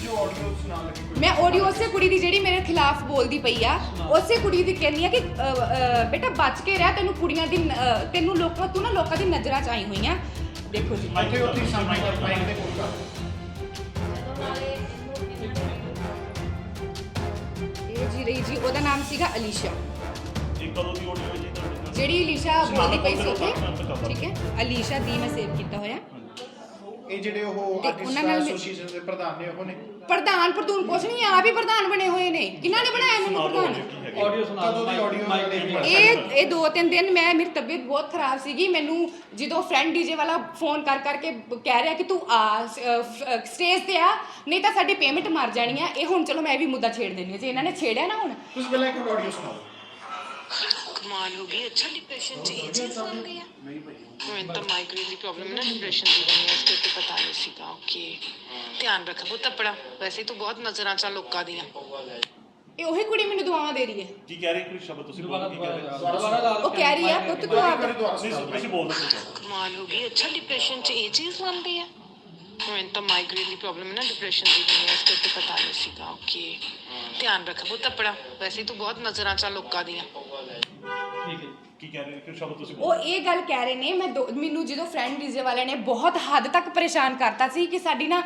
ਤੁਸੀਂ ਜੋ ਆਡੀਓ ਸੁਣਾ ਲੱਗੇ ਕੋਈ ਮੈਂ ਆਡੀਓ ਉਸੇ ਕੁੜੀ ਦੀ ਜਿਹੜੀ ਮੇਰੇ ਖਿਲਾਫ ਬੋਲਦੀ ਪਈ ਆ ਉਸੇ ਕੁੜੀ ਦੀ ਕਹਿੰਦੀ ਆ ਕਿ ਅ, ਅ, ਬੇਟਾ ਬਚ ਕੇ ਰਹਿ ਤੈਨੂੰ ਕੁੜੀਆਂ ਦੀ ਨ- ਅ, ਤੈਨੂੰ ਲੋਕਾਂ ਤੂੰ ਨਾ ਲੋਕਾਂ ਦੀ ਨਜ਼ਰਾਂ ਚ ਆਈ ਹੋਈਆਂ ਦੇਖੋ ਜੀ। ਉੱਥੇ ਉੱਥੇ ਸਾਹਮਣੇ ਕਰ ਮਾਈਕ ਤੇ ਕੋਲ ਕਰ। ਇਹ ਜੀ ਰਹੀ ਜੀ ਉਹਦਾ ਨਾਮ ਸੀਗਾ ਅਲੀਸ਼ਾ। ਇਹ ਕਦੋਂ ਦੀ ਆਡੀਓ ਜੀ ਤੁਹਾਡੇ ਜਿਹੜੀ ਅਲੀਸ਼ਾ ਬੋਲਦੀ ਪਈ ਸੀ ਉੱਥੇ। ਠੀਕ ਹੈ? ਅਲੀਸ਼ਾ ਦੀ ਮੈਂ ਸੇਵ ਕੀਤਾ ਹੋਇਆ। ਇਹ ਜਿਹੜੇ ਉਹ ਤੇ ਆਰਟਿਸਟ ਉਹਨਾਂ ਨਾਲ ਮੈਂ- ਐਸੋਸੀਏਸ਼ਨ ਦੇ ਪ੍ਰਧਾਨ ਨੇ ਉਹ ਨੇ। ਪ੍ਰਧਾਨ ਪ੍ਰਧੂਨ ਕੁਛ ਨਹੀਂ ਆਪ ਹੀ ਪ੍ਰਧਾਨ ਬਣੇ ਹੋਏ ਨੇ। ਕਿਹਨਾਂ ਨੇ ਬਣਾਇਆ ਇਹਨਾਂ ਨੂੰ ਪ੍ਰਧਾਨ? ਆਡੀਓ ਸੁਣਾ ਕਦੋਂ ਦੀ ਨਾਲ ਇਹ ਇਹ ਦੋ ਤਿੰਨ ਦਿਨ ਮੈਂ ਮੇਰੀ ਤਬੀਅਤ ਬਹੁਤ ਖਰਾਬ ਸੀਗੀ। ਮੈਨੂੰ ਜਦੋਂ ਫਰੈਂਡ ਡੀਜੇ ਵਾਲਾ ਫੋਨ ਕਰ ਕਰਕੇ ਕਹਿ ਰਿਹਾ ਕਿ ਤੂੰ ਆ ਸਟੇਜ ਤੇ ਆ ਨਹੀਂ ਤਾਂ ਸਾਡੀ ਪੇਮੈਂਟ ਮਰ ਜਾਣੀ ਆ। ਇਹ ਹੁਣ ਚਲੋ ਮੈਂ ਇਹ ਵੀ ਮੁੱਦਾ ਛੇੜ ਦੇਣੀ ਆ ਜੇ ਇਹਨਾਂ ਨੇ ਛੇੜਿਆ ਨਾ ਹੁਣ। ਤੁਸੀਂ ਪਹਿਲਾਂ ਇੱਕ ਆਡੀਓ ਸੁਣਾਓ। ਕਮਾਲ ਹੋ ਗਈ ਅੱਛਾ ਡਿਪਰੈਸ਼ਨ ਚ ਇਹ ਚੀਜ਼ ਬਣ ਗਈ ਹੈ ਮੈਨੂੰ ਤਾਂ ਮਾਈਗ੍ਰੇਨ ਦੀ ਪ੍ਰੋਬਲਮ ਹੈ ਨਾ ਡਿਪਰੈਸ਼ਨ ਦੀ ਬਣੀ ਹੈ ਇਸ ਕਰਕੇ ਪਤਾ ਨਹੀਂ ਸੀਗਾ ਓਕੇ ਧਿਆਨ ਰੱਖ ਬਹੁਤ ਆਪਣਾ ਵੈਸੇ ਤੂੰ ਬਹੁਤ ਨਜ਼ਰਾਂ ਚ ਲੋਕਾਂ ਦੀਆਂ। ਇਹ ਉਹੀ ਕੁੜੀ ਮੈਨੂੰ ਦੁਆਵਾਂ ਦੇ ਰਹੀ ਹੈ। ਕੀ ਕਹਿ ਰਹੇ ਕੋਈ ਸ਼ਬਦ ਤੁਸੀਂ ਬੋਲੋ ਕੀ ਕਹਿ ਰਹੇ ਉਹ ਕਹਿ ਰਹੀ ਆ ਪੁੱਤ ਤੂੰ ਆਪ ਨਹੀਂ ਤੁਸੀਂ ਬੋਲਦੇ ਕੁਝ ਕਮਾਲ ਹੋ ਗਈ ਅੱਛਾ ਡਿਪਰੈਸ਼ਨ ਚ ਇਹ ਚੀਜ਼ ਗਈ ਹੈ ਮੈਨੂੰ ਤਾਂ ਮਾਈਗ੍ਰੇਨ ਦੀ ਪ੍ਰੋਬਲਮ ਹੈ ਨਾ ਡਿਪਰੈਸ਼ਨ ਦੀ ਬਣੀ ਹੈ ਇਸ ਕਰਕੇ ਪਤਾ ਨਹੀਂ ਸੀਗਾ ਓਕੇ ਧਿਆਨ ਰੱਖ ਬਹੁਤ ਆਪਣਾ ਵੈਸੇ ਤੂੰ ਬਹੁਤ ਨਜ਼ਰਾਂ ਚ ਲੋਕਾਂ ਦੀਆਂ। ਠੀਕ ਹੈ ਕੀ ਕਹਿ ਰਹੇ ਕੋਈ ਸ਼ਬਦ ਤੁਸੀਂ ਉਹ ਇਹ ਗੱਲ ਕਹਿ ਰਹੇ ਨੇ ਮੈਂ ਦੋ- ਮੈਨੂੰ ਜਦੋਂ ਫਰੈਂਡ ਡੀਜੇ ਵਾਲਿਆਂ ਨੇ ਬਹੁਤ ਹੱਦ ਤੱਕ ਪਰੇਸ਼ਾਨ ਕਰਤਾ ਸੀ ਕਿ ਸਾਡੀ ਨਾ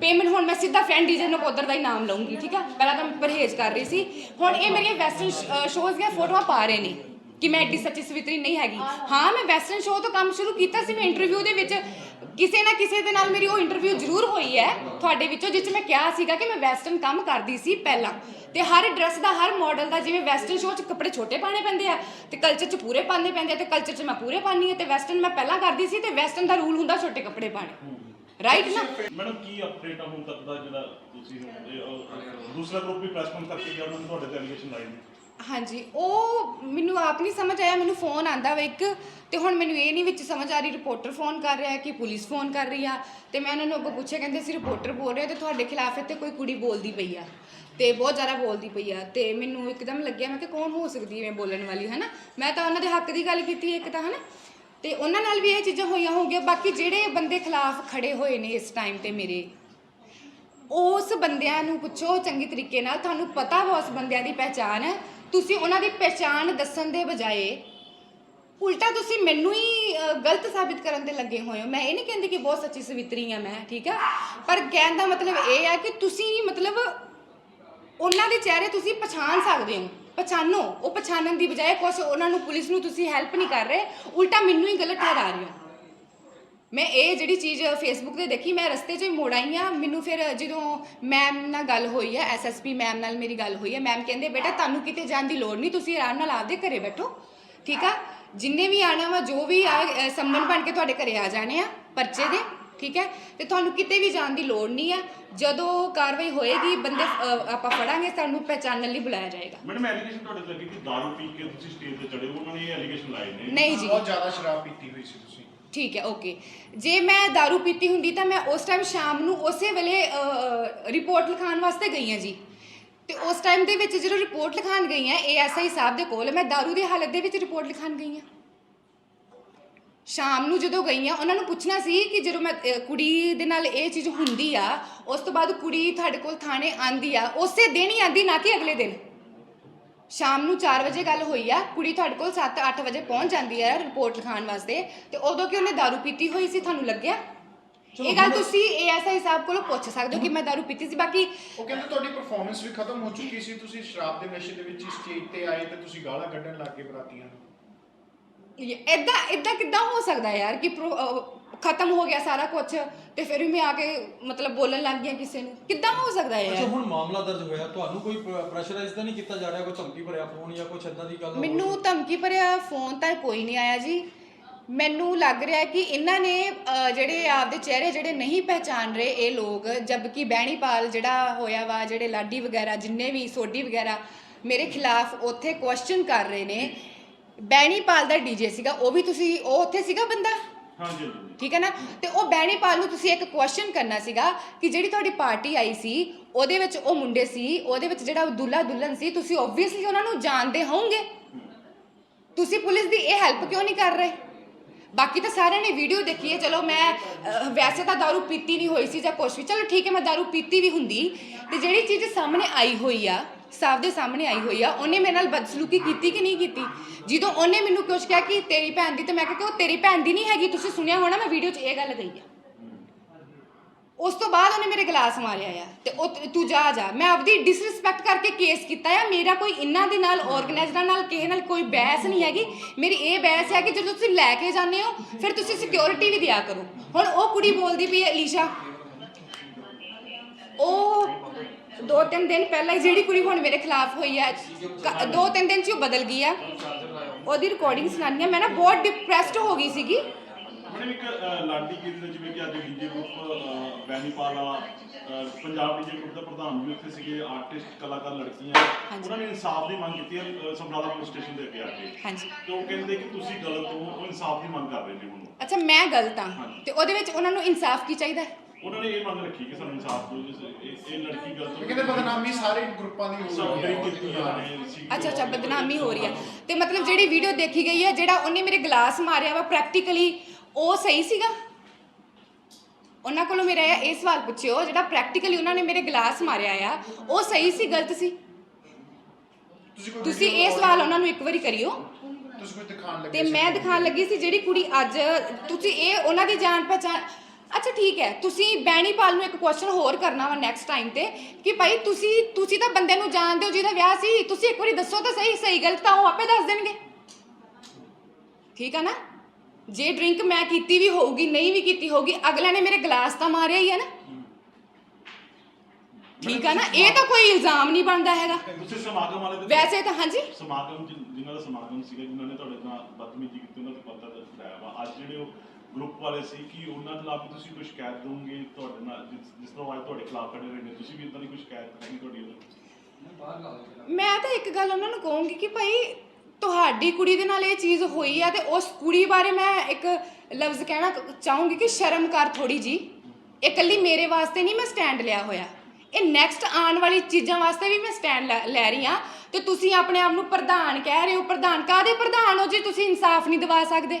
ਪੇਮੈਂਟ ਹੁਣ ਮੈਂ ਸਿੱਧਾ ਫਰੈਂਡ ਡੀਜੇ ਨੂੰ ਉਧਰ ਦਾ ਹੀ ਨਾਮ ਲਵਾਂਗੀ ਠੀਕ ਆ? ਪਹਿਲਾਂ ਤਾਂ ਮੈਂ ਪਰਹੇਜ਼ ਕਰ ਰਹੀ ਸੀ। ਹੁਣ ਇਹ ਮੇਰੀਆਂ ਵੈਸਟਰਨ ਸ਼ੋਜ਼ ਦੀਆਂ ਫੋਟੋਆਂ ਪਾ ਰਹੇ ਨੇ ਕਿ ਮੈਂ ਐਡੀ ਸੱਚੀ ਸਵਿਤਰੀ ਨਹੀਂ ਹੈਗੀ। ਹਾਂ। ਮੈਂ ਵੈਸਟਰਨ ਸ਼ੋਅ ਤੋਂ ਕੰਮ ਸ਼ੁਰੂ ਕੀਤਾ ਸੀ ਮੈਂ ਇੰਟਰਵਿਊ ਦੇ ਵਿੱਚ ਕਿਸੇ ਨਾ ਕਿਸੇ ਦੇ ਨਾਲ ਮੇਰੀ ਉਹ ਇੰਟਰਵਿਊ ਜ਼ਰੂਰ ਹੋਈ ਹੈ ਤੁਹਾਡੇ ਵਿੱਚੋਂ ਜਿਸ 'ਚ ਮੈਂ ਕਿਹਾ ਸੀਗਾ ਕਿ ਮੈਂ ਵੈਸਟਰਨ ਕੰਮ ਕਰਦੀ ਸੀ ਪਹਿਲਾਂ। ਤੇ ਹਰ ਡਰੈਸ ਦਾ ਹਰ ਮਾਡਲ ਦਾ ਜਿਵੇਂ ਵੈਸਟਰਨ ਸ਼ੋਅ 'ਚ ਕੱਪੜੇ ਛੋਟੇ ਪਾਣੇ ਪੈਂਦੇ ਆ ਤੇ ਕਲਚਰ 'ਚ ਪੂਰੇ ਪਾਣੇ ਪੈਂਦੇ ਆ ਤੇ ਕਲਚਰ 'ਚ ਮੈਂ ਪੂਰੇ ਪਾਣੀ ਆ ਤੇ ਵੈਸਟਰਨ ਮੈਂ ਪਹਿਲਾਂ ਕਰਦੀ ਸੀ ਤੇ ਵੈਸਟਰਨ ਦਾ ਰੂਲ ਹੁੰਦਾ ਛੋਟੇ ਕੱਪੜੇ ਪਾਣੇ ਰਾਈਟ ਨਾ? ਮੈਡਮ ਕੀ ਅਪਡੇਟ ਆ ਹੁਣ ਤੱਕ ਦਾ ਜਿਹੜਾ ਤੁਸੀਂ ਦੂਸਰਾ ਗਰੁੱਪ ਵੀ ਪ੍ਰੈਸ ਕਾਨਫਰੰਸ ਕਰਕੇ ਗਿਆ ਉਹਨਾਂ ਨੇ ਤੁਹਾਡੇ ਤੇ ਐਲੀਗੇਸ਼ਨ ਲਾਏ ਨੇ? ਹਾਂਜੀ ਉਹ ਮੈਨੂੰ ਆਪ ਨਹੀਂ ਸਮਝ ਆਇਆ ਮੈਨੂੰ ਫੋਨ ਆਂਦਾ ਵਾ ਇੱਕ ਤੇ ਹੁਣ ਮੈਨੂੰ ਇਹ ਨਹੀਂ ਵਿੱਚ ਸਮਝ ਆ ਰਹੀ ਰਿਪੋਰਟਰ ਫੋਨ ਕਰ ਰਿਹਾ ਕਿ ਪੁਲਿਸ ਫੋਨ ਕਰ ਰਹੀ ਆ। ਤੇ ਮੈਂ ਉਹਨਾਂ ਨੂੰ ਅੱਗੋਂ ਪੁੱਛਿਆ, ਕਹਿੰਦੇ ਅਸੀਂ ਰਿਪੋਰਟਰ ਬੋਲ ਰਹੇ ਰਿਹਾ ਤੇ ਤੁਹਾਡੇ ਖਿਲਾਫ ਇੱਥੇ ਕੋਈ ਕੁੜੀ ਬੋਲਦੀ ਪਈ ਆ। ਤੇ ਬਹੁਤ ਜ਼ਿਆਦਾ ਬੋਲਦੀ ਪਈ ਆ। ਤੇ ਮੈਨੂੰ ਇੱਕਦਮ ਲੱਗਿਆ, ਮੈਂ ਕਿ ਕੌਣ ਹੋ ਸਕਦੀ ਹੈ ਮੈਂ ਬੋਲਣ ਵਾਲੀ, ਹਨਾ? ਮੈਂ ਤਾਂ ਉਹਨਾਂ ਦੇ ਹੱਕ ਦੀ ਗੱਲ ਕੀਤੀ ਇੱਕ ਤਾਂ, ਹਨਾ? ਤੇ ਉਹਨਾਂ ਨਾਲ ਵੀ ਇਹ ਚੀਜ਼ਾਂ ਹੋਈਆਂ ਹੋਣਗੀਆਂ ਬਾਕੀ ਜਿਹੜੇ ਬੰਦੇ ਖਿਲਾਫ ਖੜੇ ਹੋਏ ਨੇ ਇਸ ਟਾਈਮ ਤੇ ਮੇਰੇ, ਉਸ ਬੰਦਿਆਂ ਨੂੰ ਪੁੱਛੋ ਚੰਗੇ ਤਰੀਕੇ ਨਾਲ। ਤੁਹਾਨੂੰ ਪਤਾ ਵਾ ਉਸ ਬੰਦਿਆਂ ਦੀ ਪਹਿਚਾਣ। ਤੁਸੀਂ ਉਹਨਾਂ ਦੀ ਪਹਿਚਾਣ ਦੱਸਣ ਦੇ ਬਜਾਏ ਉਲਟਾ ਤੁਸੀਂ ਮੈਨੂੰ ਹੀ ਅ, ਗਲਤ ਸਾਬਿਤ ਕਰਨ ਤੇ ਲੱਗੇ ਹੋਏ ਹੋ। ਮੈਂ ਇਹ ਨਹੀਂ ਕਹਿੰਦੀ ਕਿ ਬਹੁਤ ਸੱਚੀ ਸਵਿਤਰੀ ਆ ਮੈਂ ਠੀਕ ਆ? ਪਰ ਕਹਿਣ ਦਾ ਮਤਲਬ ਇਹ ਆ ਕਿ ਤੁਸੀਂ ਮਤਲਬ ਉਹਨਾਂ ਦੇ ਚਿਹਰੇ ਤੁਸੀਂ ਪਛਾਣ ਸਕਦੇ ਹੋ। ਪਛਾਣੋ। ਉਹ ਪਛਾਣਨ ਦੀ ਬਜਾਏ ਕੁਛ ਉਹਨਾਂ ਨੂੰ ਪੁਲਿਸ ਨੂੰ ਤੁਸੀਂ ਹੈਲਪ ਨਹੀਂ ਕਰ ਰਹੇ। ਉਲਟਾ ਮੈਨੂੰ ਹੀ ਗਲਤ ਠਹਿਰਾ ਰਹੇ ਹੋ ਮੈਂ ਇਹ ਜਿਹੜੀ ਚੀਜ਼ ਫੇਸਬੁੱਕ ਤੇ ਦੇਖੀ ਮੈਂ ਰਸਤੇ 'ਚ ਹੀ ਮੋੜ ਆਈ ਹਾਂ। ਮੈਨੂੰ ਫਿਰ ਜਦੋਂ ਮੈਮ ਨਾਲ ਗੱਲ ਹੋਈ ਹੈ ਐਸਐਸਪੀ ਮੈਮ ਨਾਲ ਮੇਰੀ ਗੱਲ ਹੋਈ ਹੈ ਮੈਮ ਕਹਿੰਦੇ ਬੇਟਾ ਤੁਹਾਨੂੰ ਕਿਤੇ ਜਾਣ ਦੀ ਲੋੜ ਨਹੀਂ ਤੁਸੀਂ ਆਰਾਮ ਨਾਲ ਆਪਦੇ ਘਰੇ ਬੈਠੋ ਠੀਕ ਆ? ਜਿੰਨੇ ਵੀ ਆਣਾ ਵਾ ਜੋ ਵੀ ਆ ਅ, ਸੰਬੰਧ ਬਣ ਕੇ ਤੁਹਾਡੇ ਘਰੇ ਆ ਜਾਣੇ ਆ ਪਰਚੇ ਦੇ ਠੀਕ ਹੈ? ਤੇ ਤੁਹਾਨੂੰ ਕਿਤੇ ਵੀ ਜਾਣ ਦੀ ਲੋੜ ਨਹੀਂ ਆ। ਜਦੋਂ ਕਾਰਵਾਈ ਹੋਏਗੀ ਬੰਦੇ ਅ, ਆਪਾਂ ਫੜਾਂਗੇ ਤੁਹਾਨੂੰ ਪਹਿਚਾਨਣ ਲਈ ਬੁਲਾਇਆ ਜਾਏਗਾ। ਮੈਡਮ ਐਲੀਗੇਸ਼ਨ ਤੁਹਾਡੇ ਤੇ ਲੱਗੀ ਕਿ ਦਾਰੂ ਪੀ ਕੇ ਤੁਸੀਂ ਸਟੇਜ ਤੇ ਚੜੇ ਹੋ ਉਹਨਾਂ ਨੇ ਇਹ ਐਲੀਗੇਸ਼ਨ ਲਾਏ ਨੇ। ਨਹੀਂ ਜੀ। ਬਹੁਤ ਜ਼ਿਆਦਾ ਸ਼ਰਾਬ ਪੀਤੀ ਹੋਈ ਸੀ ਤੁਸੀਂ। ਠੀਕ ਹੈ ਓਕੇ ਜੇ ਮੈਂ दारू ਪੀਤੀ ਹੁੰਦੀ ਤਾਂ ਮੈਂ ਉਸ ਟਾਈਮ ਸ਼ਾਮ ਨੂੰ ਉਸੇ ਵੇਲੇ ਰਿਪੋਰਟ ਲਿਖਾਉਣ ਵਾਸਤੇ ਗਈ ਹਾਂ ਜੀ। ਤੇ ਉਸ ਟਾਈਮ ਦੇ ਵਿੱਚ ਜਦੋਂ ਰਿਪੋਰਟ ਲਿਖਾਉਣ ਗਈ ਹਾਂ ਏਐਸਆਈ ਸਾਹਿਬ ਦੇ ਕੋਲ ਮੈਂ दारू ਦੀ ਹਾਲਤ ਦੇ ਵਿੱਚ ਰਿਪੋਰਟ ਲਿਖਾਉਣ ਗਈ ਹਾਂ ਸ਼ਾਮ ਨੂੰ ਜਦੋਂ ਗਈ ਆ ਉਹਨਾਂ ਨੂੰ ਪੁੱਛਣਾ ਸੀ ਕਿ ਜਦੋਂ ਮੈਂ ਅਹ, ਕੁੜੀ ਦੇ ਨਾਲ ਇਹ ਚੀਜ਼ ਹੁੰਦੀ ਆ ਉਸ ਤੋਂ ਬਾਅਦ ਕੁੜੀ ਤੁਹਾਡੇ ਕੋਲ ਥਾਣੇ ਆਂਦੀ ਆ ਉਸੇ ਦਿਨ ਹੀ ਆਂਦੀ ਨਾ ਕਿ ਅਗਲੇ ਦਿਨ ਸ਼ਾਮ ਨੂੰ 4 ਵਜੇ ਗੱਲ ਹੋਈ ਆ ਕੁੜੀ ਤੁਹਾਡੇ ਕੋਲ 7-8 ਵਜੇ ਪਹੁੰਚ ਜਾਂਦੀ ਆ ਰਿਪੋਰਟ ਲਿਖਾਉਣ ਵਾਸਤੇ ਤੇ ਉਦੋਂ ਕਿ ਉਹਨੇ दारू ਪੀਤੀ ਹੋਈ ਸੀ ਤੁਹਾਨੂੰ ਲੱਗਿਆ ਇਹ ਗੱਲ ਤੁਸੀਂ ਏਐਸਆਈ ਸਾਹਿਬ ਕੋਲੋਂ ਪੁੱਛ ਸਕਦੇ ਹੋ ਕਿ ਮੈਂ दारू ਪੀਤੀ ਸੀ ਬਾਕੀ ਉਹ ਕਹਿੰਦੇ ਤੁਹਾਡੀ ਪਰਫਾਰਮੈਂਸ ਵੀ ਖਤਮ ਹੋ ਚੁੱਕੀ ਸੀ ਤੁਸੀਂ ਸ਼ਰਾਬ ਦੇ ਨਸ਼ੇ ਦੇ ਵਿੱਚ ਸਟੇਜ ਤੇ ਆਏ ਤੇ ਤੁਸੀਂ ਗਾਲਾਂ ਕੱਢਣ ਲੱਗ ਗਏ ਬਰਾਤੀਆਂ ਨੂੰ। ਇਦਾਂ ਇਦਾਂ ਕਿੱਦਾਂ ਹੋ ਸਕਦਾ ਯਾਰ ਕਿ ਪ੍ਰੋ- ਅਹ, ਖਤਮ ਹੋ ਗਿਆ ਸਾਰਾ ਕੁਝ ਤੇ ਫਿਰ ਵੀ ਮੈਂ ਆ ਕੇ ਮਤਲਬ ਬੋਲਣ ਲੱਗ ਗਿਆ ਕਿਸੇ ਨੂੰ। ਕਿੱਦਾਂ ਹੋ ਸਕਦਾ ਹੈ ਅੱਛਾ ਯਾਰ? ਹੁਣ ਮਾਮਲਾ ਦਰਜ ਹੋਇਆ ਤੁਹਾਨੂੰ ਕੋਈ ਪ੍ਰੈਸ਼ਰਾਈਜ਼ ਤਾਂ ਨਹੀਂ ਕੀਤਾ ਜਾ ਰਿਹਾ ਕੋਈ ਧਮਕੀ ਭਰਿਆ ਫੋਨ ਜਾਂ ਕੁਝ ਏਦਾਂ ਦੀ ਗੱਲ ਮੈਨੂੰ ਧਮਕੀ ਭਰਿਆ ਫੋਨ ਤਾਂ ਕੋਈ ਨਹੀਂ ਆਇਆ ਜੀ। ਮੈਨੂੰ ਲੱਗ ਰਿਹਾ ਕਿ ਇਹਨਾਂ ਨੇ ਜਿਹੜੇ ਆਪਦੇ ਚਿਹਰੇ ਜਿਹੜੇ ਨਹੀਂ ਪਹਿਚਾਨ ਰਹੇ ਇਹ ਲੋਕ ਜਦਕਿ ਬਹਿਣੀਪਾਲ ਜਿਹੜਾ ਹੋਇਆ ਵਾ ਜਿਹੜੇ ਲਾਡੀ ਵਗੈਰਾ ਜਿੰਨੇ ਵੀ ਸੋਢੀ ਵਗੈਰਾ ਮੇਰੇ ਖਿਲਾਫ ਉੱਥੇ ਕੁਐਸਚਨ ਕਰ ਰਹੇ ਨੇ ਬਹਿਣੀਪਾਲ ਦਾ ਡੀਜੇ ਸੀਗਾ ਉਹ ਵੀ ਤੁਸੀਂ ਉਹ ਉੱਥੇ ਸੀਗਾ ਬੰਦਾ? ਹਾਂਜੀ ਹਾਂਜੀ। ਠੀਕ ਹੈ ਨਾ? ਤੇ ਉਹ ਬਹਿਣੀਪਾਲ ਨੂੰ ਤੁਸੀਂ ਇੱਕ ਕੁਐਸਚਨ ਕਰਨਾ ਸੀਗਾ ਕਿ ਜਿਹੜੀ ਤੁਹਾਡੀ ਪਾਰਟੀ ਆਈ ਸੀ ਉਹਦੇ ਵਿੱਚ ਉਹ ਮੁੰਡੇ ਸੀ ਉਹਦੇ ਵਿੱਚ ਜਿਹੜਾ ਦੁੱਲਾ ਦੁਲਹਨ ਸੀ ਤੁਸੀਂ ਓਬਵੀਅਸਲੀ ਉਹਨਾਂ ਨੂੰ ਜਾਣਦੇ ਹੋਵੋਗੇ? ਤੁਸੀਂ ਪੁਲਿਸ ਦੀ ਇਹ ਹੈਲਪ ਕਿਉਂ ਨਹੀਂ ਕਰ ਰਹੇ? ਬਾਕੀ ਤਾਂ ਸਾਰਿਆਂ ਨੇ ਵੀਡੀਓ ਦੇਖੀ ਹੈ ਚਲੋ ਮੈਂ ਅਹ, ਵੈਸੇ ਤਾਂ दारू ਪੀਤੀ ਨਹੀਂ ਹੋਈ ਸੀ ਜਾਂ ਕੁਛ ਵੀ ਚਲੋ ਠੀਕ ਹੈ ਮੈਂ दारू ਪੀਤੀ ਵੀ ਹੁੰਦੀ ਤੇ ਜਿਹੜੀ ਚੀਜ਼ ਸਾਹਮਣੇ ਆਈ ਹੋਈ ਆ ਸਾਫ ਦੇ ਸਾਹਮਣੇ ਆਈ ਹੋਈ ਆ ਉਹਨੇ ਮੇਰੇ ਨਾਲ ਬਦਸਲੂਕੀ ਕੀਤੀ ਕਿ ਨਹੀਂ ਕੀਤੀ ਜਦੋਂ ਉਹਨੇ ਮੈਨੂੰ ਕੁਛ ਕਿਹਾ ਕਿ ਤੇਰੀ ਭੈਣ ਦੀ ਤੇ ਮੈਂ ਕਿਹਾ ਕਿ ਉਹ ਤੇਰੀ ਭੈਣ ਦੀ ਨਹੀਂ ਹੈਗੀ ਤੁਸੀਂ ਸੁਣਿਆ ਹੋਣਾ ਮੈਂ ਵੀਡੀਓ 'ਚ ਇਹ ਗੱਲ ਕਹੀ ਆ ਉਸ ਤੋਂ ਬਾਅਦ ਉਹਨੇ ਮੇਰੇ ਗਲਾਸ ਮਾਰਿਆ ਆ। ਤੇ ਉਹ ਤੂੰ ਜਾ ਜਾ। ਮੈਂ ਆਪਦੀ ਡਿਸਰਿਸਪੈਕਟ ਕਰਕੇ ਕੇਸ ਕੀਤਾ ਆ। ਮੇਰਾ ਕੋਈ ਇਹਨਾਂ ਦੇ ਨਾਲ ਆਰਗੇਨਾਈਜ਼ਰਾਂ ਨਾਲ ਕਿਸੇ ਨਾਲ ਕੋਈ ਬਹਿਸ ਨਹੀਂ ਹੈਗੀ। ਮੇਰੀ ਇਹ ਬਹਿਸ ਹੈ ਕਿ ਜਦੋਂ ਤੁਸੀਂ ਲੈ ਕੇ ਜਾਂਦੇ ਹੋ, ਫਿਰ ਤੁਸੀਂ ਸਿਕਿਉਰਿਟੀ ਵੀ ਦਿਆ ਕਰੋ। ਹੁਣ ਉਹ ਕੁੜੀ ਬੋਲਦੀ ਪਈ ਹੈ ਅਲੀਸ਼ਾ। ਉਹ ਦੋ ਤਿੰਨ ਦਿਨ ਪਹਿਲਾਂ ਹੀ ਜਿਹੜੀ ਕੁੜੀ ਹੁਣ ਮੇਰੇ ਖਿਲਾਫ ਹੋਈ ਹੈ ਕ- ਦੋ ਤਿੰਨ ਦਿਨ ਚ ਹੀ ਉਹ ਬਦਲ ਗਈ ਆ। ਉਹਦੀ ਰਿਕਾਰਡਿੰਗ ਸੁਣਾਨੀ ਆ। ਮੈਂ ਨਾ ਬਹੁਤ ਡਿਪਰੈਸਡ ਹੋ ਗਈ ਸੀਗੀ। ਮੈਡਮ ਇੱਕ ਅਹ, ਲਾਡੀ ਕੇਂਦਰ ਜਿਵੇਂ ਕਿ ਅੱਜ ਡੀਜੇ ਗਰੁੱਪ ਬੈਨੀਪਾਲਾ ਅਹ, ਪੰਜਾਬ ਡੀਜੇ ਗਰੁੱਪ ਦਾ ਪ੍ਰਧਾਨ ਵੀ ਉੱਥੇ ਸੀਗੇ ਆਰਟਿਸਟ ਕਲਾਕਾਰ ਲੜਕੀਆਂ ਹਾਂਜੀ। ਉਹਨਾਂ ਨੇ ਇਨਸਾਫ ਦੀ ਮੰਗ ਕੀਤੀ ਹੈ ਸਮਰਾਲਾ ਪੁਲਿਸ ਸਟੇਸ਼ਨ ਦੇ ਅੱਗੇ ਆ ਕੇ। ਹਾਂਜੀ। ਤੇ ਉਹ ਕਹਿੰਦੇ ਕਿ ਤੁਸੀਂ ਗਲਤ ਹੋ ਉਹ ਇਨਸਾਫ ਦੀ ਮੰਗ ਕਰ ਰਹੇ ਨੇ ਹੁਣ ਅੱਛਾ ਮੈਂ ਗਲਤ ਹਾਂ? ਹਾਂਜੀ। ਤੇ ਉਹਦੇ ਵਿੱਚ ਉਹਨਾਂ ਨੂੰ ਇਨਸਾਫ ਕੀ ਚਾਹੀਦਾ? ਹੈ ਉਹਨਾਂ ਨੇ ਇਹ ਮੰਗ ਰੱਖੀ ਕਿ ਸਾਨੂੰ ਇਨਸਾਫ ਦਿਓ ਇਹ ਇਹ ਲੜਕੀ ਗਲਤ ਹੋ ਕਹਿੰਦੇ ਬਦਨਾਮੀ ਸਾਰੇ ਗਰੁੱਪਾਂ ਦੀ ਹੋ ਰਹੀ ਹੈ। ਸੀ ਅੱਛਾ ਅੱਛਾ ਬਦਨਾਮੀ ਹੋ ਰਹੀ ਹੈ। ਤੇ ਮਤਲਬ ਜਿਹੜੀ ਵੀਡੀਓ ਦੇਖੀ ਗਈ ਹੈ ਜਿਹੜਾ ਉਹਨੇ ਮੇਰੇ ਗਲਾਸ ਮਾਰਿਆ ਵਾ ਪ੍ਰੈਕਟੀਕਲੀ ਉਹ ਸਹੀ ਸੀਗਾ? ਉਹਨਾਂ ਕੋਲੋਂ ਮੇਰਾ ਇਹ ਸਵਾਲ ਪੁੱਛਿਓ ਜਿਹੜਾ ਪ੍ਰੈਕਟੀਕਲੀ ਉਹਨਾਂ ਨੇ ਮੇਰੇ ਗਲਾਸ ਮਾਰਿਆ ਆ ਉਹ ਸਹੀ ਸੀ ਗਲਤ ਸੀ? ਤੁਸੀਂ ਕੋਈ ਤੁਸੀਂ video ਇਹ ਸਵਾਲ ਉਹਨਾਂ ਨੂੰ ਇੱਕ ਵਾਰੀ ਕਰਿਓ। ਤੁਸੀਂ ਕੋਈ ਦਿਖਾਣ ਲੱਗੇ ਤੇ ਸੀ ਮੈਂ ਦਿਖਾਣ ਲੱਗੀ ਸੀ ਜਿਹੜੀ ਕੁੜੀ ਅੱਜ ਤੁਸੀਂ ਇਹ ਉਹਨਾਂ ਦੀ ਜਾਣ ਪਹਿਚਾਣ ਅੱਛਾ ਠੀਕ ਹੈ। ਤੁਸੀਂ ਬੈਣੀਪਾਲ ਨੂੰ ਇੱਕ ਕੁਐਸਚਨ ਹੋਰ ਕਰਨਾ ਵਾ ਨੈਕਸਟ ਟਾਈਮ ਤੇ ਕਿ ਭਾਈ ਤੁਸੀਂ ਤੁਸੀਂ ਤਾਂ ਬੰਦੇ ਨੂੰ ਜਾਣਦੇ ਹੋ ਜਿਹਦਾ ਵਿਆਹ ਸੀ ਤੁਸੀਂ ਇੱਕ ਵਾਰੀ ਦੱਸੋ ਤਾਂ ਸਹੀ ਸਹੀ ਗਲਤ ਤਾਂ ਉਹ ਆਪੇ ਦੱਸ ਦੇਣਗੇ। ਠੀਕ ਆ ਨਾ? ਜੇ ਡਰਿੰਕ ਮੈਂ ਕੀਤੀ ਵੀ ਹੋਊਗੀ ਨਹੀਂ ਵੀ ਕੀਤੀ ਹੋਊਗੀ ਅਗਲੇ ਨੇ ਮੇਰੇ ਗਲਾਸ ਤਾਂ ਮਾਰਿਆ ਹੀ ਹੈ ਨਾ। ਠੀਕ ਆ ਨਾ? ਇਹ ਤਾਂ ਕੋਈ ਇਲਜ਼ਾਮ ਨਹੀਂ ਬਣਦਾ ਹੈਗਾ। ਤੁਸੀਂ ਸਮਾਗਮ ਵਾਲੇ ਦੇ ਵੈਸੇ ਤਾਂ ਹਾਂਜੀ? ਸਮਾਗਮ ਜਿ- ਜਿਨ੍ਹਾਂ ਦਾ ਸਮਾਗਮ ਸੀਗਾ ਜਿਨ੍ਹਾਂ ਨੇ ਤੁਹਾਡੇ ਨਾਲ ਬਦਤਮੀਜ਼ੀ ਕੀਤੀ ਉਹਨਾਂ ਤੇ ਪਤਾ ਦੱਸਿਆ ਵਾ। ਅੱਜ ਜਿਹੜੇ ਉਹ ਗਰੁੱਪ ਵਾਲੇ ਸੀ ਕਿ ਉਹਨਾਂ ਖਿਲਾਫ ਵੀ ਤੁਸੀਂ ਕੋਈ ਸ਼ਿਕਾਇਤ ਦੋਗੇ ਤੁਹਾਡੇ ਨਾਲ? ਜਿਸ ਜਿਸ ਤਰ੍ਹਾਂ ਅੱਜ ਤੁਹਾਡੇ ਖਿਲਾਫ ਖੜੇ ਰਹੇ ਨੇ ਤੁਸੀਂ ਵੀ ਇਦਾਂ ਦੀ ਕੋਈ ਸ਼ਿਕਾਇਤ ਹੈਗੀ ਤੁਹਾਡੀ ਉਹਦੇ ਮੈਂ ਤਾਂ ਇੱਕ ਗੱਲ ਉਹਨਾਂ ਨੂੰ ਕਹੂੰਗੀ ਕਿ ਭਾਈ ਤੁਹਾਡੀ ਕੁੜੀ ਦੇ ਨਾਲ ਇਹ ਚੀਜ਼ ਹੋਈ ਆ ਤੇ ਉਸ ਕੁੜੀ ਬਾਰੇ ਮੈਂ ਇੱਕ ਲਫ਼ਜ਼ ਕਹਿਣਾ ਚਾਹੂੰਗੀ ਕਿ ਸ਼ਰਮ ਕਰ ਥੋੜੀ ਜੀ। ਇਹ ਇਕੱਲੀ ਮੇਰੇ ਵਾਸਤੇ ਨਹੀਂ ਮੈਂ ਸਟੈਂਡ ਲਿਆ ਹੋਇਆ। ਇਹ ਨੈਕਸਟ ਆਉਣ ਵਾਲੀ ਚੀਜ਼ਾਂ ਵਾਸਤੇ ਵੀ ਮੈਂ ਸਟੈਂਡ ਲੈ ਰਹੀ ਆ ਤੇ ਤੁਸੀਂ ਆਪਣੇ ਆਪ ਨੂੰ ਪ੍ਰਧਾਨ ਕਹਿ ਰਹੇ ਹੋ। ਪ੍ਰਧਾਨ ਕਾਦੇ ਪ੍ਰਧਾਨ ਹੋ ਜੇ ਤੁਸੀਂ ਇਨਸਾਫ ਨਹੀਂ ਦਿਵਾ ਸਕਦੇ?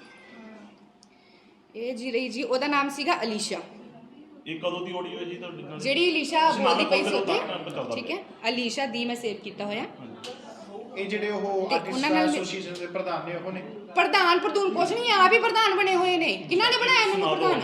ਇਹ ਜੀ ਰਹੀ ਜੀ ਉਹਦਾ ਨਾਮ ਸੀਗਾ ਅਲੀਸ਼ਾ। ਇਹ ਕਦੋਂ ਦੀ ਆਡੀਓ ਹੈ ਜੀ ਤੁਹਾਡੀ? ਨਾਲ? ਜਿਹੜੀ ਅਲੀਸ਼ਾ ਬੋਲਦੀ ਪਈ ਸੀ ਉੱਥੇ। ਠੀਕ ਹੈ। ਅਲੀਸ਼ਾ ਦੀ ਮੈਂ ਸੇਵ ਕੀਤਾ ਹੋਇਆ। ਇਹ ਜਿਹੜੇ ਉਹ ਤੇ ਆਰਟਿਸਟ ਉਹਨਾਂ ਨਾਲ ਵੀ- ਐਸੋਸੀਏਸ਼ਨ ਦੇ ਪ੍ਰਧਾਨ ਨੇ ਉਹ ਨੇ ਪ੍ਰਧਾਨ ਪ੍ਰਧੂਨ ਕੁਛ ਨਹੀਂ ਆਪ ਹੀ ਪ੍ਰਧਾਨ ਬਣੇ ਹੋਏ ਨੇ। ਕਿਹਨਾਂ ਨੇ ਬਣਾਇਆ ਮੈਨੂੰ ਪ੍ਰਧਾਨ।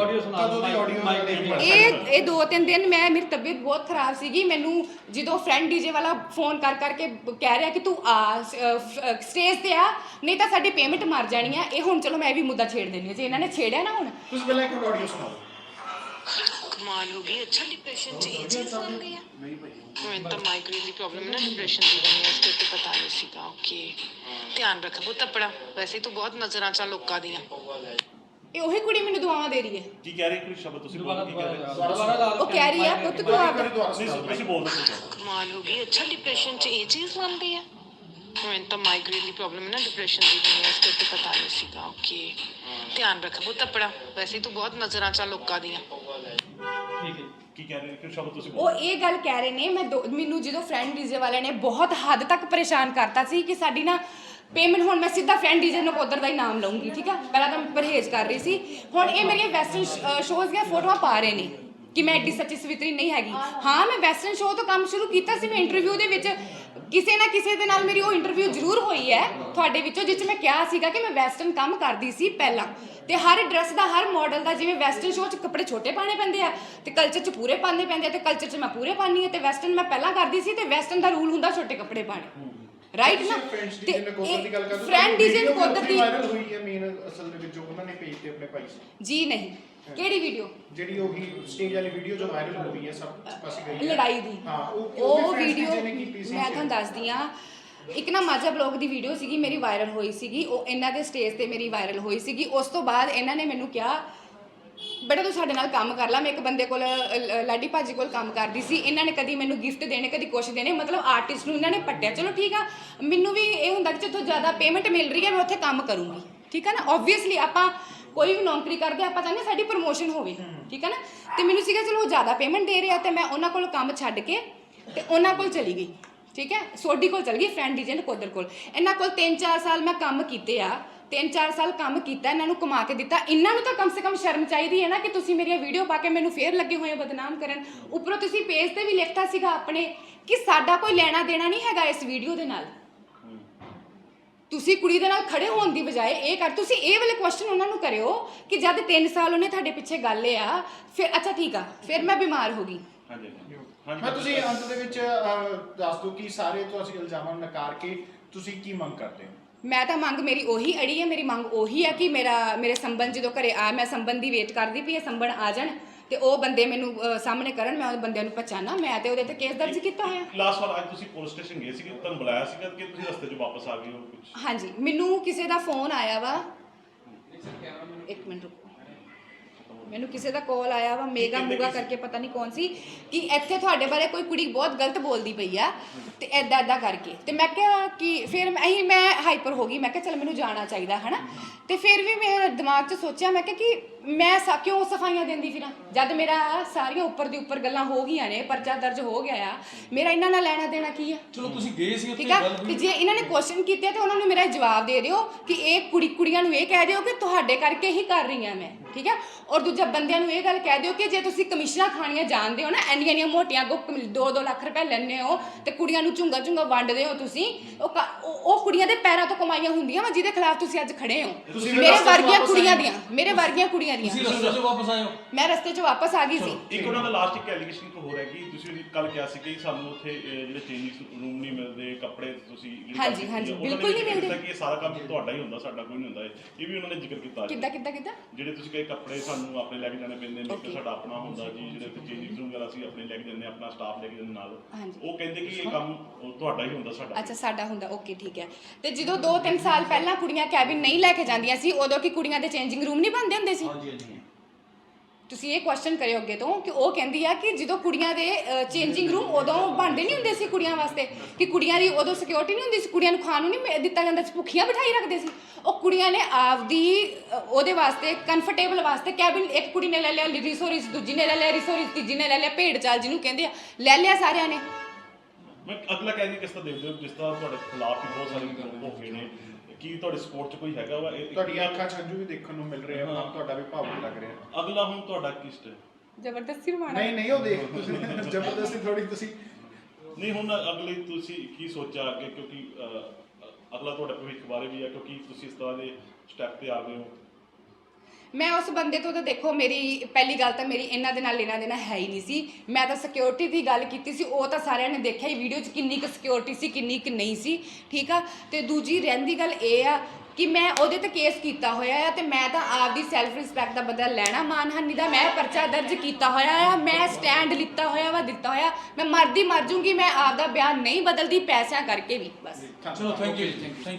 ਆਡੀਓ ਸੁਣਾ ਕਦੋਂ ਦੀ audio ਮਾਈਕ ਦੇ ਵਾਲੀ ਇਹ ਇਹ ਦੋ ਤਿੰਨ ਦਿਨ ਮੈਂ ਮੇਰੀ ਤਬੀਅਤ ਬਹੁਤ ਖਰਾਬ ਸੀਗੀ। ਮੈਨੂੰ ਜਦੋਂ ਫਰੈਂਡ ਡੀਜੇ ਵਾਲਾ ਫੋਨ ਕਰ ਕਰਕੇ ਬ- ਕਹਿ ਰਿਹਾ ਕਿ ਤੂੰ ਆ ਸਟੇਜ ਤੇ ਆ ਨਹੀਂ ਤਾਂ ਸਾਡੀ ਪੇਮੈਂਟ ਮਰ ਜਾਣੀ ਆ। ਇਹ ਹੁਣ ਚਲੋ ਮੈਂ ਵੀ ਮੁੱਦਾ ਛੇੜ ਦੇਣੀ ਆ ਜੇ ਇਹਨਾਂ ਨੇ ਛੇੜਿਆ ਨਾ ਹੁਣ। ਤੁਸੀਂ ਪਹਿਲਾਂ ਇੱਕ ਆਡੀਓ ਸੁਣਾਓ। ਕਮਾਲ ਹੋ ਗਈ ਅੱਛਾ ਡਿਪਰੈਸ਼ਨ ਚ ਇਹ ਚੀਜ਼ ਆ ਗਈ ਆ ਮੈਂ ਤਾਂ ਮਾਈਗ੍ਰੇਨ ਦੀ ਪ੍ਰੋਬਲਮ ਨਾ ਡਿਪਰੈਸ਼ਨ ਦੀ ਬਣੀ ਹੈ ਇਸ ਕਰਕੇ ਪਤਾ ਨਹੀਂ ਸੀਗਾ ਓਕੇ ਧਿਆਨ ਰੱਖ ਪੁੱਤ ਆਪਣਾ ਵੈਸੇ ਤੂੰ ਬਹੁਤ ਨਜ਼ਰਾਂ ਚ ਲੋਕਾਂ ਦੀਆਂ। ਇਹ ਉਹੀ ਕੁੜੀ ਮੈਨੂੰ ਦੁਆਵਾਂ ਦੇ ਰਹੀ ਹੈ। ਕੀ ਕਹਿ ਰਹੇ ਕੋਈ ਸ਼ਬਦ? ਤੁਸੀਂ ਬੋਲ ਕੀ ਕਹਿ ਰਹੇ? ਉਹ ਕਹਿ ਰਹੀ ਆ ਪੁੱਤ ਦੁਆ ਦੇ ਤੁਸੀਂ ਬੋਲ ਕਮਾਲ ਹੋ ਗਈ ਅੱਛਾ ਡਿਪਰੈਸ਼ਨ ਚ ਇਹ ਚੀਜ਼ ਬਣ ਗਈ ਮੈਨੂੰ ਤਾਂ ਮਾਈਗ੍ਰੇਨ ਦੀ ਪ੍ਰੋਬਲਮ ਹੈ ਨਾ ਡਿਪਰੈਸ਼ਨ ਦੀ ਨਹੀਂ ਹੈ ਇਸ ਪਤਾ ਨਹੀਂ ਸੀਗਾ ਓਕੇ ਧਿਆਨ ਰੱਖ ਪੁੱਤ ਆਪਣਾ ਵੈਸੇ ਤੂੰ ਬਹੁਤ ਨਜ਼ਰਾਂ ਚ ਲੋਕਾਂ ਦੀਆਂ। ਠੀਕ ਹੈ। ਕੀ ਕਹਿ ਰਹੇ ਕਿ ਸ਼ਬਦ ਤੁਸੀਂ ਉਹ ਇਹ ਗੱਲ ਕਹਿ ਰਹੇ ਨੇ ਮੈਂ ਮੈਨੂੰ ਜਦੋਂ ਫਰੈਂਡ ਡੀਜੇ ਵਾਲਿਆਂ ਨੇ ਬਹੁਤ ਹੱਦ ਤੱਕ ਪਰੇਸ਼ਾਨ ਕਰਤਾ ਸੀ ਕਿ ਸਾਡੀ ਨਾ ਪੇਮੈਂਟ ਹੁਣ ਮੈਂ ਸਿੱਧਾ ਫਰੈਂਡ ਡੀਜੇ ਨੂੰ ਉਧਰ ਦਾ ਹੀ ਨਾਮ ਲਵਾਂਗੀ ਠੀਕ ਆ? ਪਹਿਲਾਂ ਤਾਂ ਮੈਂ ਪਰਹੇਜ਼ ਕਰ ਰਹੀ ਸੀ। ਹੁਣ ਇਹ ਮੇਰੀਆਂ ਵੈਸਟਰਨ ਸ਼ੋਜ਼ ਦੀਆਂ ਫੋਟੋਆਂ ਪਾ ਰਹੇ ਨੇ ਕਿ ਮੈਂ ਐਡੀ ਸੱਚੀ ਸਵਿਤਰੀ ਨਹੀਂ ਹੈਗੀ। ਹਾਂ ਮੈਂ ਵੈਸਟਰਨ ਸ਼ੋਅ ਤੋਂ ਕੰਮ ਸ਼ੁਰੂ ਕੀਤਾ ਸੀ ਮੈਂ ਇੰਟਰਵਿਊ ਦੇ ਵਿੱਚ ਕਿਸੇ ਨਾ ਕਿਸੇ ਦੇ ਨਾਲ ਮੇਰੀ ਉਹ ਇੰਟਰਵਿਊ ਜ਼ਰੂਰ ਹੋਈ ਹੈ, ਤੁਹਾਡੇ ਵਿੱਚੋਂ, ਜਿਸ 'ਚ ਮੈਂ ਕਿਹਾ ਸੀਗਾ ਕਿ ਮੈਂ ਵੈਸਟਰਨ ਕੰਮ ਕਰਦੀ ਸੀ ਪਹਿਲਾਂ। ਤੇ ਹਰ ਡਰੈਸ ਦਾ, ਹਰ ਮਾਡਲ ਦਾ, ਜਿਵੇਂ ਵੈਸਟਰਨ ਸ਼ੋਅ 'ਚ ਕੱਪੜੇ ਛੋਟੇ ਪਾਣੇ ਪੈਂਦੇ ਆ, ਤੇ ਕਲਚਰ 'ਚ ਪੂਰੇ ਪਾਣੇ ਪੈਂਦੇ ਆ, ਤੇ ਕਲਚਰ 'ਚ ਮੈਂ ਪੂਰੇ ਪਾਣੀ ਆ ਤੇ ਵੈਸਟਰਨ ਮੈਂ ਪਹਿਲਾਂ ਕਰਦੀ ਸੀ, ਤੇ ਵੈਸਟਰਨ ਦਾ ਰੂਲ ਹੁੰਦਾ ਛੋਟੇ ਕੱਪੜੇ ਪਾਣੇ ਰਾਈਟ ਨਾ? ਤੇ ਫਰੈਂਡ ਡੀਜੇ ਨੂੰ ਕੋਦਰ ਦੀ ਵਾਇਰਲ ਹੋਈ ਹੈ ਮੇਨ ਅਸਲ ਦੇ ਵਿੱਚ ਜੋ ਉਹਨਾਂ ਨੇ ਪੇਜ ਤੇ ਆਪਣੇ ਪਾਈ ਸੀ ਜੀ ਨਹੀਂ। ਕਿਹੜੀ ਵੀਡੀਓ ਜਿਹੜੀ ਉਹੀ ਸਟੇਜ ਵਾਲੀ ਵੀਡੀਓ ਜੋ ਵਾਇਰਲ ਹੋ ਰਹੀ ਹੈ ਸਭ ਪਾਸੇ ਗਈ ਹੈ। ਲੜਾਈ ਦੀ। ਹਾਂ ਉਹ ਵੀਡੀਓ ਮੈਂ ਤੁਹਾਨੂੰ ਦੱਸਦੀ ਆ ਇੱਕ ਨਾ ਮਾਝਾ ਬਲੌਗ ਦੀ ਵੀਡੀਓ ਸੀਗੀ ਮੇਰੀ ਵਾਇਰਲ ਹੋਈ ਸੀਗੀ। ਉਹ ਇਹਨਾਂ ਦੇ ਸਟੇਜ ਤੇ ਮੇਰੀ ਵਾਇਰਲ ਹੋਈ ਸੀਗੀ। ਉਸ ਤੋਂ ਬਾਅਦ ਇਹਨਾਂ ਨੇ ਮੈਨੂੰ ਕਿਹਾ ਬੇਟਾ ਤੂੰ ਸਾਡੇ ਨਾਲ ਕੰਮ ਕਰ ਲਾ ਮੈਂ ਇੱਕ ਬੰਦੇ ਕੋਲ ਅ, ਲ- ਲਾਡੀ ਭਾਜੀ ਕੋਲ ਕੰਮ ਕਰਦੀ ਸੀ। ਇਹਨਾਂ ਨੇ ਕਦੀ ਮੈਨੂੰ ਗਿਫਟ ਦੇਣੇ ਕਦੀ ਕੁਛ ਦੇਣੇ ਮਤਲਬ ਆਰਟਿਸਟ ਨੂੰ ਇਹਨਾਂ ਨੇ ਪੱਟਿਆ। ਚਲੋ ਠੀਕ ਆ ਮੈਨੂੰ ਵੀ ਇਹ ਹੁੰਦਾ ਕਿ ਜਿੱਥੋਂ ਜ਼ਿਆਦਾ ਪੇਮੈਂਟ ਮਿਲ ਰਹੀ ਹੈ ਮੈਂ ਉੱਥੇ ਕੰਮ ਕਰੂੰਗੀ। ਠੀਕ ਹੈ ਨਾ? ਆਬਵੀਅਸਲੀ ਆਪਾਂ ਕੋਈ ਵੀ ਨੌਕਰੀ ਕਰਦੇ ਹਾਂ ਆਪਾਂ ਚਾਹੁੰਦੇ ਹਾਂ ਸਾਡੀ ਪ੍ਰਮੋਸ਼ਨ ਹੋਵੇ। ਠੀਕ ਹੈ ਨਾ? ਤੇ ਮੈਨੂੰ ਸੀਗਾ ਚਲੋ ਉਹ ਜ਼ਿਆਦਾ ਪੇਮੈਂਟ ਦੇ ਰਿਹਾ ਤੇ ਮੈਂ ਉਹਨਾਂ ਕੋਲ ਕੰਮ ਛੱਡ ਕੇ ਤੇ ਉਹਨਾਂ ਕੋਲ ਚਲੀ ਗਈ। ਠੀਕ ਹੈ ਸੋਢੀ ਕੋਲ ਚਲ ਗਈ ਫਰੈਂਡ ਡੀਜੇ ਕੋਦਰ ਕੋਲ। ਇਹਨਾਂ ਕੋਲ 3-4 ਸਾਲ ਮੈਂ ਕੰਮ ਕੀਤੇ ਆ। 3-4 ਸਾਲ ਕੰਮ ਕੀਤਾ ਇਹਨਾਂ ਨੂੰ ਕਮਾ ਕੇ ਦਿੱਤਾ। ਇਹਨਾਂ ਨੂੰ ਤਾਂ ਕਮ ਸੇ ਕਮ ਸ਼ਰਮ ਚਾਹੀਦੀ ਹੈ ਨਾ ਕਿ ਤੁਸੀਂ ਮੇਰੀਆਂ ਵੀਡੀਓ ਪਾ ਕੇ ਮੈਨੂੰ ਫੇਰ ਲੱਗੇ ਹੋਏ ਬਦਨਾਮ ਕਰਨ। ਉੱਪਰੋਂ ਤੁਸੀਂ ਪੇਜ ਤੇ ਵੀ ਲਿਖਤਾ ਸੀਗਾ ਆਪਣੇ ਕਿ ਸਾਡਾ ਕੋਈ ਲੈਣਾ ਦੇਣਾ ਨਹੀਂ ਹੈਗਾ ਇਸ ਵੀਡੀਓ ਦੇ ਨਾਲ। ਤੁਸੀਂ ਕੁੜੀ ਦੇ ਨਾਲ ਖੜੇ ਹੋਣ ਦੀ ਬਜਾਏ ਇਹ ਕਰ ਤੁਸੀਂ ਇਹ ਵਾਲੇ ਕੁਐਸਚਨ ਉਹਨਾਂ ਨੂੰ ਕਰਿਓ ਕਿ ਜਦ 3 ਸਾਲ ਉਹਨੇ ਤੁਹਾਡੇ ਪਿੱਛੇ ਗੱਲ ਆ ਫਿਰ ਅੱਛਾ ਠੀਕ ਆ ਫਿਰ ਮੈਂ ਬਿਮਾਰ ਹੋ ਗਈ। ਹਾਂਜੀ ਹਾਂਜੀ। ਮੈਂ ਤੁਸੀਂ ਅੰਤ ਦੇ ਵਿੱਚ ਅਹ, ਦੱਸ ਦਿਓ ਕਿ ਸਾਰੇ ਤੁਸੀਂ ਇਲਜ਼ਾਮਾਂ ਨੂੰ ਨਕਾਰ ਕੇ ਤੁਸੀਂ ਕੀ ਮੰਗ ਕਰਦੇ ਹੋ? ਮੈਂ ਤਾਂ ਮੰਗ ਮੇਰੀ ਉਹੀ ਅੜੀ ਹੈ ਮੇਰੀ ਮੰਗ ਉਹੀ ਹੈ ਕਿ ਮੇਰਾ ਮੇਰੇ ਸੰਬੰਧ ਜਦੋਂ ਘਰੇ ਆ ਮੈਂ ਸੰਬੰਧ ਦੀ ਵੇਟ ਕਰਦੀ ਪਈ ਇਹ ਸੰਬੰਧ ਆ ਜਾਣ ਤੇ ਉਹ ਬੰਦੇ ਮੈਨੂੰ ਅਹ, ਸਾਹਮਣੇ ਕਰਨ ਮੈਂ ਉਹ ਬੰਦਿਆਂ ਨੂੰ ਪਛਾਣਾ ਮੈਂ ਤੇ ਉਹਦੇ ਤੇ ਕੇਸ ਦਰਜ ਕੀਤਾ ਹੋਇਆ। ਲਾਸਟ ਵਾਰ ਅੱਜ ਤੁਸੀਂ ਪੁਲਿਸ ਸਟੇਸ਼ਨ ਗਏ ਸੀਗੇ ਤੁਹਾਨੂੰ ਬੁਲਾਇਆ ਸੀਗਾ ਕਿ ਤੁਸੀਂ ਰਸਤੇ 'ਚ ਵਾਪਸ ਆ ਗਏ ਹੋ ਕੁਝ ਹਾਂਜੀ ਮੈਨੂੰ ਕਿਸੇ ਦਾ ਫੋਨ ਆਇਆ ਵਾ। ਇੱਕ ਮਿੰਟ ਰੁਕੋ। ਮੈਨੂੰ ਕਿਸੇ ਦਾ ਕਾਲ ਆਇਆ ਵਾ ਮੇਗਾ ਮੂਗਾ? ਕਰਕੇ ਪਤਾ ਨਹੀਂ ਕੌਣ ਸੀ ਕਿ ਇੱਥੇ ਤੁਹਾਡੇ ਬਾਰੇ ਕੋਈ ਕੁੜੀ ਬਹੁਤ ਗਲਤ ਬੋਲਦੀ ਪਈ ਆ ਤੇ ਐਦਾਂ ਐਦਾਂ ਕਰਕੇ। ਤੇ ਮੈਂ ਕਿਹਾ ਕਿ ਫਿਰ ਮੈਂ ਅਹੀਂ ਮੈਂ ਹਾਈਪਰ ਹੋ ਗਈ ਮੈਂ ਕਿਹਾ ਚਲ ਮੈਨੂੰ ਜਾਣਾ ਚਾਹੀਦਾ ਹਨਾ? ਤੇ ਫਿਰ ਵੀ ਮੇਰੇ ਦਿਮਾਗ 'ਚ ਸੋਚਿਆ ਮੈਂ ਕਿਹਾ ਕਿ ਮੈਂ ਸਾ ਕਿਉਂ ਸਫਾਈਆਂ ਦਿੰਦੀ ਫਿਰਾਂ? ਜਦ ਮੇਰਾ ਸਾਰੀਆਂ ਉੱਪਰ ਦੀ ਉੱਪਰ ਗੱਲਾਂ ਹੋ ਗਈਆਂ ਨੇ ਪਰਚਾ ਦਰਜ ਹੋ ਗਿਆ ਆ ਮੇਰਾ ਇਹਨਾਂ ਨਾਲ ਲੈਣਾ ਦੇਣਾ ਕੀ ਆ? ਚਲੋ ਤੁਸੀਂ ਗਏ ਸੀ ਉੱਥੇ ਠੀਕ ਆ? ਗੱਲ ਤੇ ਹੋਈ। ਜੇ ਇਹਨਾਂ ਨੇ ਕੁਐਸਚਨ ਕੀਤੇ ਤੇ ਉਹਨਾਂ ਨੂੰ ਮੇਰਾ ਜਵਾਬ ਦੇ ਦਿਓ ਕਿ ਇਹ ਕੁੜੀ ਕੁੜੀਆਂ ਨੂੰ ਇਹ ਕਹਿ ਦਿਓ ਕਿ ਤੁਹਾਡੇ ਕਰਕੇ ਹੀ ਕਰ ਰਹੀ ਹਾਂ ਮੈਂ। ਠੀਕ ਹੈ ਔਰ ਦੂਜਾ ਬੰਦਿਆਂ ਨੂੰ ਇਹ ਗੱਲ ਕਹਿ ਦਿਓ ਕਿ ਜੇ ਤੁਸੀਂ ਕਮਿਸ਼ਨਾਂ ਖਾਣੀਆਂ ਜਾਣਦੇ ਹੋ ਨਾ ਇੰਨੀਆਂ ਇੰਨੀਆਂ ਮੋਟੀਆਂ ਕੋ 2-2 ਲੱਖ ਰੁਪਏ ਲੈਣੇ ਹੋ ਤੇ ਕੁੜੀਆਂ ਨੂੰ ਝੁੰਗਾ ਝੁੰਗਾ ਵੰਡਦੇ ਹੋ ਤੁਸੀਂ ਉਹ ਕ- ਉਹ ਉਹ ਕੁੜੀਆਂ ਦੇ ਪੈਰਾਂ ਤੋਂ ਕਮਾਈਆਂ ਹੁੰਦੀਆਂ ਵਾ ਜਿਹਦੇ ਖਿਲਾਫ ਤੁਸੀਂ ਅੱਜ ਖੜੇ ਹੋ ਤੁਸੀਂ ਮੇਰੇ 'ਚ ਵਰਗੀਆਂ ਕੁੜੀਆਂ। ਦੀਆਂ ਮੇਰੇ ਵਰਗੀਆਂ ਕੁੜੀਆਂ ਤੁਸੀਂ ਦੀਆਂ ਰਸਤੇ 'ਚ ਵਾਪਸ ਆਏ ਹੋ ਮੈਂ ਰਸਤੇ 'ਚ ਵਾਪਸ ਆ ਗਈ ਸੀ ਇੱਕ ਉਹਨਾਂ ਦਾ ਲਾਸਟ ਇੱਕ ਐਲੀਗੇਸ਼ਨ ਇੱਕ ਹੋਰ ਹੈ ਕਿ ਤੁਸੀਂ ਕੱਲ ਕਿਹਾ ਸੀ ਕਿ ਸਾਨੂੰ ਉੱਥੇ ਅਹ, ਜਿਹੜੇ ਚੇਂਜਿੰਗ ਰੂਮ ਨਹੀਂ ਮਿਲਦੇ ਕੱਪੜੇ ਤੁਸੀਂ ਜਿਹੜੀ ਗੱਲ ਹਾਂਜੀ, ਕੀਤੀ ਹਾਂਜੀ, ਹੈ, ਉਹਨਾਂ ਨੇ ਬਿਲਕੁਲ ਨਹੀਂ ਕੀਤਾ ਮਿਲਦੇ। ਕਿ ਇਹ ਸਾਰਾ ਕੰਮ ਤੁਹਾਡਾ ਹੀ ਹੁੰਦਾ ਸਾਡਾ ਕੋਈ ਨਹੀਂ ਹੁੰਦਾ ਇਹ ਇਹ ਵੀ ਉਹਨਾਂ ਨੇ ਜ਼ਿਕਰ ਕੀਤਾ ਅੱਜ। ਕਿੱਦਾਂ ਕਿੱਦਾਂ ਕਿੱਦਾਂ ਜਿਹੜੇ ਤੁਸੀਂ ਕਹੇ ਕੱਪੜੇ ਸਾਨੂੰ ਆਪਣੇ ਲੈ ਕੇ ਜਾਣੇ ਪੈਂਦੇ ਨੇ ਕਿ Okay. ਸਾਡਾ ਆਪਣਾ ਹੁੰਦਾ ਜੀ ਜਿਹੜੇ ਉੱਥੇ ਚੇਂਜਿੰਗ ਰੂਮ ਵਗੈਰਾ ਅਸੀਂ ਆਪਣੇ ਲੈ ਕੇ ਜਾਂਦੇ ਹਾਂ, ਆਪਣਾ ਸਟਾਫ ਲੈ ਕੇ ਜਾਂਦੇ ਨਾਲ। ਹਾਂਜੀ। ਉਹ ਕਹਿੰਦੇ ਕਿ ਇਹ ਕੰਮ ਉਹ ਤੁਹਾਡਾ ਹੀ ਹੁੰਦਾ ਸਾਡਾ। ਅੱਛਾ ਸਾਡਾ ਹੁੰਦਾ ਓਕੇ ਠੀਕ ਹੈ। ਤੇ ਜਦੋਂ 2-3 ਸਾਲ ਪਹਿਲਾਂ ਕੁੜੀਆਂ ਕੈਬਿਨ ਨਹੀਂ ਲੈ ਕੇ ਜਾਂਦੀਆਂ ਸੀ ਉਦੋਂ ਕੀ ਕੁੜੀਆਂ ਦੇ ਚੇਂਜਿੰਗ ਰੂਮ ਨਹੀਂ ਬਣਦੇ ਹੁੰਦੇ ਸੀ? ਹਾਂਜੀ ਹਾਂਜੀ। ਤੁਸੀਂ ਇਹ ਕੁਐਸਚਨ ਕਰਿਓ ਅੱਗੇ ਤੋਂ ਕਿ ਉਹ ਕਹਿੰਦੀ ਆ ਕਿ ਜਦੋਂ ਕੁੜੀਆਂ ਦੇ ਚੇਂਜਿੰਗ ਰੂਮ ਉਦੋਂ ਬਣਦੇ ਨਹੀਂ ਹੁੰਦੇ ਸੀ ਕੁੜੀਆਂ ਵਾਸਤੇ, ਕਿ ਕੁੜੀਆਂ ਦੀ ਉਦੋਂ ਸਿਕਿਉਰਿਟੀ ਨਹੀਂ ਹੁੰਦੀ ਸੀ, ਕੁੜੀਆਂ ਨੂੰ ਖਾਣ ਨੂੰ ਨਹੀਂ ਦਿੱਤਾ ਜਾਂਦਾ ਸੀ, ਭੁੱਖੀਆਂ ਬਿਠਾਈ ਰੱਖਦੇ ਸੀ। ਉਹ ਕੁੜੀਆਂ ਨੇ ਆਪਦੀ ਉਹਦੇ ਵਾਸਤੇ ਕੰਫਰਟੇਬਲ ਵਾਸਤੇ ਕੈਬਿਨ ਇੱਕ ਕੁੜੀ ਨੇ ਲੈ ਲਿਆ ਰਿਸੋਰਿਸ ਦੂਜੀ ਨੇ ਲੈ ਲਿਆ ਰਿਸੋਰਿਸ ਤੀਜੀ ਨੇ ਲੈ ਲਿਆ ਭੇਡ ਚਾਲ ਜਿਹਨੂੰ ਕਹਿੰਦੇ ਆ, ਲੈ ਲਿਆ ਸਾਰਿਆਂ ਨੇ। ਮੈਂ ਅਗਲਾ ਕਹਿੰਦੀ ਕਿਸ ਤਰ੍ਹਾਂ ਦੇਖਦੇ ਹੋ, ਜਿਸ ਤਰ੍ਹਾਂ ਤੁਹਾਡੇ ਖਿਲਾਫ ਬਹੁਤ ਸਾਰੇ ਗਰੁੱਪ ਹੋ ਗਏ ਨੇ। ਕੀ ਤੁਹਾਡੇ ਸਪੋਰਟ 'ਚ ਕੋਈ ਹੈਗਾ ਵਾ? ਇਹ- ਤੁਹਾਡੀਆਂ ਅੱਖਾਂ 'ਚ ਹੰਝੂ ਵੀ ਦੇਖਣ ਨੂੰ ਮਿਲ ਰਹੇ ਆ ਤੁਹਾਡਾ ਵੀ ਭਾਵੁਕ ਲੱਗ ਰਿਹਾ। ਅਗਲਾ ਹੁਣ ਤੁਹਾਡਾ ਕੀ ਸਟੈਪ ਜ਼ਬਰਦਸਤੀ ਨਹੀਂ ਨਹੀਂ ਉਹ ਦੇਖ ਤੁਸੀਂ ਜ਼ਬਰਦਸਤੀ ਥੋੜੀ ਤੁਸੀਂ ਨਹੀਂ ਹੁਣ ਅਗਲੇ ਤੁਸੀਂ ਕੀ ਸੋਚਿਆ ਅੱਗੇ? ਕਿਉਂਕਿ ਅਹ, ਅਗਲਾ ਤੁਹਾਡਾ ਭਵਿੱਖ ਬਾਰੇ ਵੀ ਹੈ ਕਿਉਂਕਿ ਤੁਸੀਂ ਇਸ ਤਰ੍ਹਾਂ ਦੇ ਸਟੈਪ ਤੇ ਆ ਗਏ ਹੋ। ਮੈਂ ਉਸ ਬੰਦੇ ਤੋਂ ਤਾਂ ਦੇਖੋ, ਮੇਰੀ ਪਹਿਲੀ ਗੱਲ ਤਾਂ ਮੇਰੀ ਇਹਨਾਂ ਦੇ ਨਾਲ ਲੈਣਾ ਦੇਣਾ ਹੈ ਹੀ ਨਹੀਂ ਸੀ। ਮੈਂ ਤਾਂ ਸਿਕਿਉਰਿਟੀ ਦੀ ਗੱਲ ਕੀਤੀ ਸੀ, ਉਹ ਤਾਂ ਸਾਰਿਆਂ ਨੇ ਦੇਖਿਆ ਹੀ ਵੀਡੀਓ 'ਚ ਕਿੰਨੀ ਕੁ ਸਿਕਿਉਰਿਟੀ ਸੀ, ਕਿੰਨੀ ਕੁ ਨਹੀਂ ਸੀ, ਠੀਕ ਆ? ਤੇ ਦੂਜੀ ਰਹਿੰਦੀ ਗੱਲ ਇਹ ਆ ਕਿ ਮੈਂ ਉਹਦੇ ਤੇ ਕੇਸ ਕੀਤਾ ਹੋਇਆ ਆ ਤੇ ਮੈਂ ਤਾਂ ਆਪਦੀ ਸੈਲਫ ਰਿਸਪੈਕਟ ਦਾ ਬਦਲਾ ਲੈਣਾ ਮਾਨਹਾਨੀ ਦਾ ਮੈਂ ਪਰਚਾ ਦਰਜ ਕੀਤਾ ਹੋਇਆ ਆ, ਮੈਂ ਸਟੈਂਡ ਲਿੱਤਾ ਹੋਇਆ ਵਾ, ਦਿੱਤਾ ਹੋਇਆ। ਮੈਂ ਮਰਦੀ ਮਰ ਜੂੰਗੀ, ਮੈਂ ਆਪਦਾ ਬਿਆਨ ਨਹੀਂ ਬਦਲਦੀ, ਪੈਸਿਆਂ ਕਰਕੇ ਵੀ, ਬਸ। ਚਲੋ ਥੈਂਕ ਯੂ ਥੈਂਕ